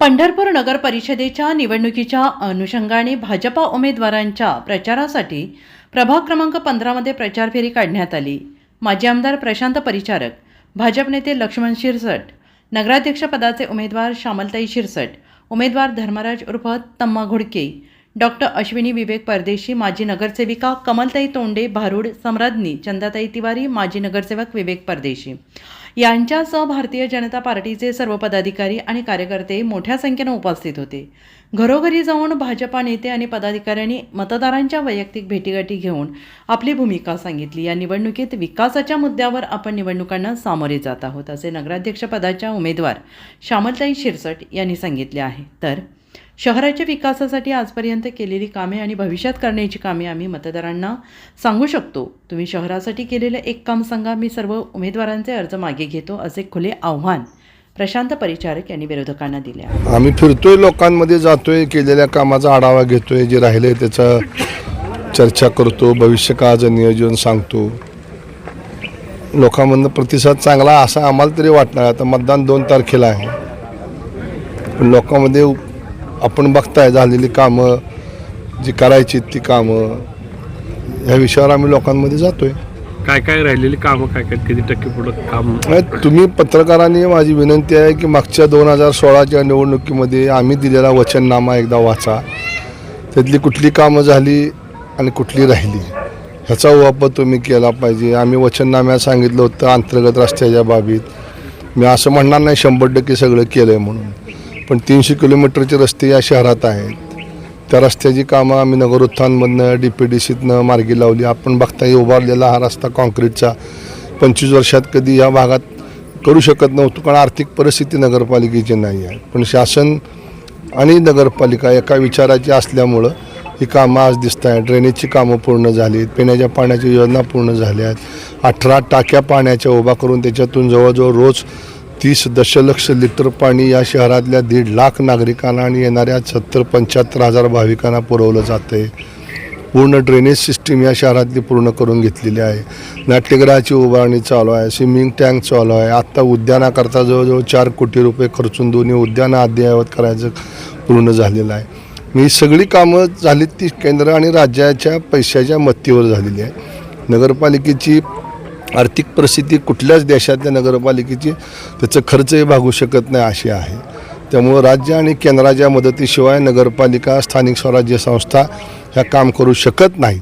पंढरपूर नगर परिषदेच्या निवडणुकीच्या अनुषंगाने भाजपा उमेदवारांच्या प्रचारासाठी प्रभाग क्रमांक पंधरामध्ये प्रचार फेरी काढण्यात आली. माजी आमदार प्रशांत परिचारक भाजप नेते लक्ष्मण शिरसट नगराध्यक्षपदाचे उमेदवार श्यामलताई शिरसट उमेदवार धर्मराज उर्फ तम्मा घुडके डॉक्टर अश्विनी विवेक परदेशी माजी नगरसेविका कमलताई तोंडे भारूड सम्राज्ञी चंदाताई तिवारी माजी नगरसेवक विवेक परदेशी. यांच्यासह भारतीय जनता पार्टीचे सर्व पदाधिकारी आणि कार्यकर्ते मोठ्या संख्येनं उपस्थित होते. घरोघरी जाऊन भाजपा नेते आणि पदाधिकाऱ्यांनी मतदारांच्या वैयक्तिक भेटीगाठी घेऊन आपली भूमिका सांगितली. या निवडणुकीत विकासाच्या मुद्द्यावर आपण निवडणुकांना सामोरे जात आहोत असे नगराध्यक्षपदाच्या उमेदवार श्यामलताई शिरसट यांनी सांगितले आहे. तर शहराच्या विकासासाठी आजपर्यंत केलेली कामे आणि भविष्यात करण्याची कामे आम्ही मतदारांना सांगू शकतो. तुम्ही शहरासाठी केलेलं एक काम सांगा. मी सर्व उमेदवारांचे अर्ज मागे घेतो असे खुले आव्हान प्रशांत परिचारक यांनी विरोधकांना दिले आम्ही फिरतोय लोकांमध्ये जातोय केलेल्या कामाचा आढावा घेतोय जे राहिले त्याचा चर्चा करतो भविष्य काळाचं नियोजन सांगतो. लोकांमधनं प्रतिसाद चांगला असा आम्हाला तरी वाटणार आता मतदान दोन तारखेला आहे. पण लोकांमध्ये आपण बघताय झालेली कामं जी करायची ती कामं ह्या विषयावर आम्ही लोकांमध्ये जातोय. काय काय राहिलेली कामं काय काय किती टक्के पुढं काम? नाही, तुम्ही पत्रकारांनी माझी विनंती आहे की मागच्या दोन हजार सोळाच्या निवडणुकीमध्ये आम्ही दिलेला वचननामा एकदा वाचा. त्यातली कुठली कामं झाली आणि कुठली राहिली ह्याचा वापर तुम्ही केला पाहिजे. आम्ही वचननाम्यात सांगितलं होतं अंतर्गत रस्त्याच्या बाबीत. मी असं म्हणणार नाही शंभर टक्के सगळं केलं आहे म्हणून. पण तीनशे किलोमीटरचे रस्ते या शहरात आहेत. त्या रस्त्याची कामं आम्ही नगरोत्थानमधनं डी पी डी सीतनं मार्गी लावली. आपण बघताय उभारलेला हा रस्ता कॉन्क्रीटचा पंचवीस वर्षात कधी या भागात करू शकत नव्हतो कारण आर्थिक परिस्थिती नगरपालिकेची नाही आहे. पण शासन आणि नगरपालिका एका विचाराची असल्यामुळं ही कामं आज दिसत आहेत ड्रेनेजची कामं पूर्ण झाली आहेत पिण्याच्या पाण्याच्या योजना पूर्ण झाल्या आहेत अठरा टाक्या पाण्याच्या उभा करून त्याच्यातून जवळजवळ रोज तीस दशलक्ष लिटर पाणी या शहरातल्या दीड लाख नागरिकांना आणि येणाऱ्या सत्तर पंच्याहत्तर हजार भाविकांना पुरवलं जातं आहे पूर्ण ड्रेनेज सिस्टीम या शहरातली पूर्ण करून घेतलेली आहे. नाट्यगृहाची उभारणी चालू आहे स्विमिंग टँक चालू आहे. आत्ता उद्यानाकरता जवळजवळ चार कोटी रुपये खर्चून दोन्ही उद्यानं अद्ययावत करायचं पूर्ण झालेलं आहे. मी सगळी कामं झाली ती केंद्र आणि राज्याच्या पैशाच्या मत्तीवर झालेली आहे. नगरपालिकेची आर्थिक परिस्थिती कुठल्याच देशातल्या नगरपालिकेची त्याचं खर्चही भागू शकत नाही अशी आहे. त्यामुळं राज्य आणि केंद्राच्या मदतीशिवाय नगरपालिका स्थानिक स्वराज्य संस्था ह्या काम करू शकत नाहीत.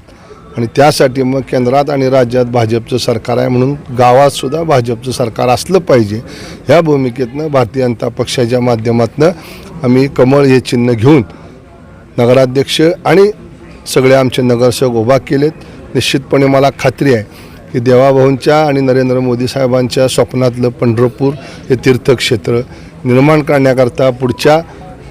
आणि त्यासाठी मग केंद्रात आणि राज्यात भाजपचं सरकार आहे म्हणून गावातसुद्धा भाजपचं सरकार असलं पाहिजे. ह्या भूमिकेतनं भारतीय जनता पक्षाच्या माध्यमातून आम्ही कमळ हे चिन्ह घेऊन नगराध्यक्ष आणि सगळे आमचे नगरसेवक उभा केलेत. निश्चितपणे मला खात्री आहे की देवाभाऊंच्या आणि नरेंद्र मोदी साहेबांच्या स्वप्नातलं पंढरपूर हे तीर्थक्षेत्र निर्माण करण्याकरता पुढच्या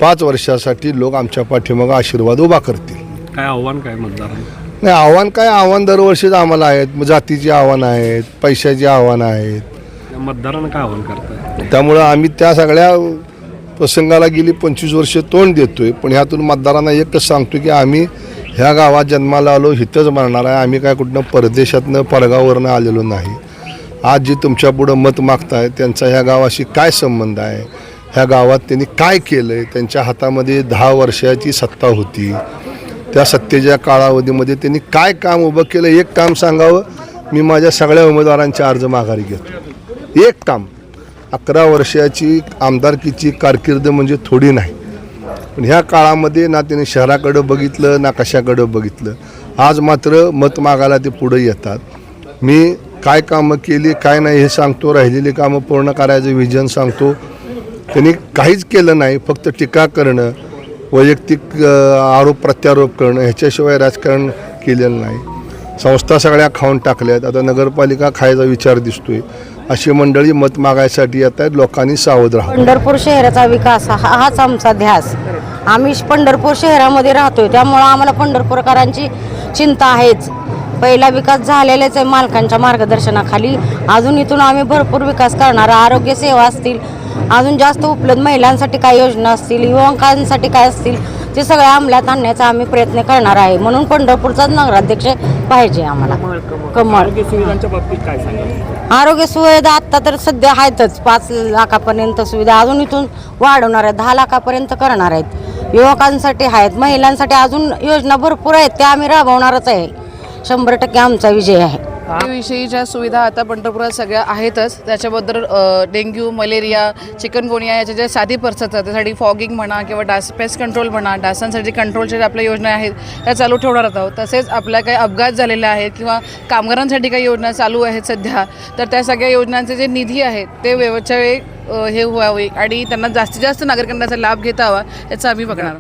पाच वर्षासाठी लोक आमच्या पाठीमागं आशीर्वाद उभा करतील. काय आव्हान काय मतदारांना? नाही आव्हान काय? आव्हान दरवर्षीच आम्हाला आहेत. मग जातीची आव्हानं आहेत पैशाची आव्हानं आहेत. मतदारांना काय आव्हान करताय? त्यामुळं आम्ही त्या सगळ्या प्रसंगाला गेली पंचवीस वर्ष तोंड देतोय. पण ह्यातून मतदारांना एकच सांगतो की आम्ही ह्या गावात जन्माला आलो इथंच मरणार आहे. आम्ही काय कुठनं परदेशातनं परगावरनं आलेलो नाही. आज जी तुमच्या पुढं मत मागताय त्यांचा ह्या गावाशी काय संबंध आहे? ह्या गावात त्यांनी काय केलं आहे त्यांच्या हातामध्ये दहा वर्षाची सत्ता होती. त्या सत्तेच्या कालावधीमध्ये त्यांनी काय काम उभं केलं? एक काम सांगावं मी माझ्या सगळ्या उमेदवारांचे अर्ज माघारी घेतो. एक काम अकरा वर्षाची आमदारकीची कारकीर्द म्हणजे थोडी नाही. पण ह्या काळामध्ये ना त्यांनी शहराकडं बघितलं ना कशाकडं बघितलं. आज मात्र मत मागायला ते पुढे येतात. मी काय कामं केली काय नाही हे सांगतो राहिलेली कामं पूर्ण करायचं विजन सांगतो. त्यांनी काहीच केलं नाही फक्त टीका करणं वैयक्तिक आरोप प्रत्यारोप करणं ह्याच्याशिवाय राजकारण केलेलं नाही. संस्था सगळ्या खाऊन टाकल्यात. आता नगरपालिका खायचा विचार दिसतोय. अशी मंडळी मत मागायसाठी येत आहेत लोकांनी सावध राहा पंढरपूर शहराचा विकास हा हाच आमचा ध्यास. आम्ही पंढरपूर शहरामध्ये राहतोय त्यामुळं आम्हाला पंढरपूरकरांची चिंता आहेच. पहिला विकास झालेलाच आहे मालकांच्या मार्गदर्शनाखाली. अजून इथून आम्ही भरपूर विकास करणार. आरोग्य सेवा असतील अजून जास्त उपलब्ध महिलांसाठी काय योजना असतील युवकांसाठी काय असतील ते सगळ्या अंमलात आणण्याचा आम्ही प्रयत्न करणार आहे. म्हणून पंढरपूरचाच नगराध्यक्ष पाहिजे आम्हाला. कमळ. आरोग्य सुविधांच्या बाबतीत काय सांगाल? आरोग्य सुविधा आत्ता तर सध्या आहेतच. पाच लाखापर्यंत सुविधा अजून इथून वाढवणार आहेत. दहा लाखापर्यंत करणार आहेत. युवकांसाठी आहेत. महिलांसाठी अजून योजना भरपूर आहेत. त्या आम्ही राबवणारच आहे. शंभर टक्के आमचा विजय आहे. विषयीच्या सुविधा आता पंढरपुरात सगळ्या आहेतच त्याच्याबद्दल डेंग्यू मलेरिया चिकनगोनिया याच्या ज्या साधी परिस्थिती त्यासाठी फॉगिंग म्हणा किंवा डास पेस्ट कंट्रोल म्हणा डासांसाठी कंट्रोलच्या ज्या आपल्या योजना आहेत त्या चालू ठेवणार आहोत तसेच आपल्या काही अपघात झालेले आहेत किंवा कामगारांसाठी काही योजना चालू आहेत सध्या तर त्या सगळ्या योजनांचे जे निधी आहेत ते वेळच्या वेळी हे व्हावे आणि त्यांना जास्तीत जास्त नागरिकांना त्याचा लाभ घेता हवा याचं आम्ही बघणार आहोत.